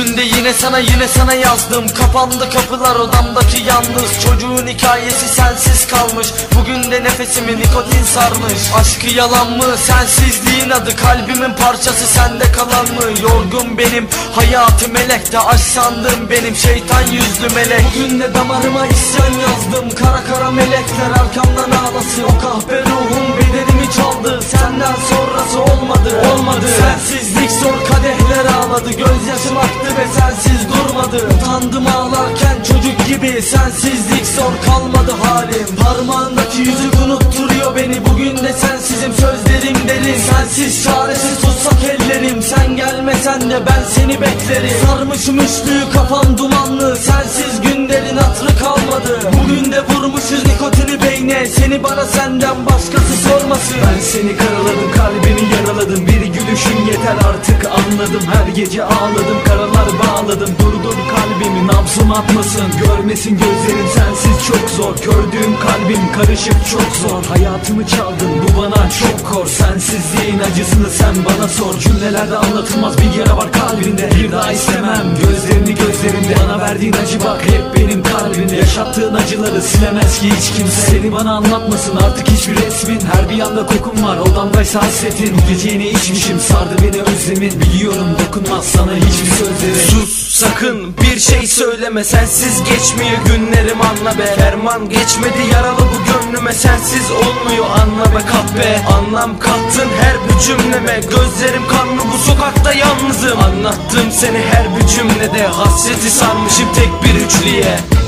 Bugün de yine sana yine sana yazdım. Kapandı kapılar odamdaki yalnız Çocuğun hikayesi sensiz kalmış. Bugün de nefesimi nikotin sarmış. Aşkı yalan mı? Sensizliğin adı. Kalbimin parçası sende kalan mı? Yorgun benim hayatı melek de Aşk sandım benim. Şeytan yüzlü melek. Bugün de damarıma isyan yazdım. Kara kara melekler arkamdan ağlasın. O kahpe ruhum bedenimi çaldı. Senden sonrası olmadı. Olmadı. Sensizlik zor durmadı Utandım ağlarken çocuk gibi Sensizlik zor kalmadı halim. Parmağındaki yüzük unutturuyor beni. Bugün de sensizim sözlerim derin. Sensiz çaresiz tutsak ellerim. Sen gelmesen de ben seni beklerim. Sarmışım üstlüğü kafam dumanlı. Sensiz günlerin hatırı kalmadı. Bugün de vurmuşuz nikotini beyne. Seni bana senden başkası sormasın. Ben seni karaladım kalbini yaraladım. Bir gülüşün yeter artık anladım. Her gece ağladım karalar bağladım Durdur kalbimi nabzım atmasın. Görmesin gözlerim sensiz çok zor. Kördüğüm kalbim karışık çok zor. Hayatımı çaldın bu bana kor Sensizliğin acısını sen bana sor. Cümlelerde anlatılmaz bir yara var kalbinde. Bir daha istemem. Gözlerini gözlerinde. Bana verdiğin acı bak hep benim kalbimde. Yaşattığın acıları silemez ki hiç kimse. Seni bana anlatmasın artık hiçbir resmin. Her bir yanda kokun var odamdaysa hasretin. Geceni içmişim sardı beni özlemin. Biliyorum dokunmaz sana hiçbir sözlerim Sus sakın bir şey söyleme. Sensiz geçmiyor günlerim anla be. Ferman geçmedi yaralı bu gönlüme Sensiz olmuyor anla be kahpe. Anlam kattın her bir cümleme. Gözlerim kanlı bu sokakta yalnızım. Anlattım seni her bir cümlede. Hasreti sarmışım tek bir üçlüye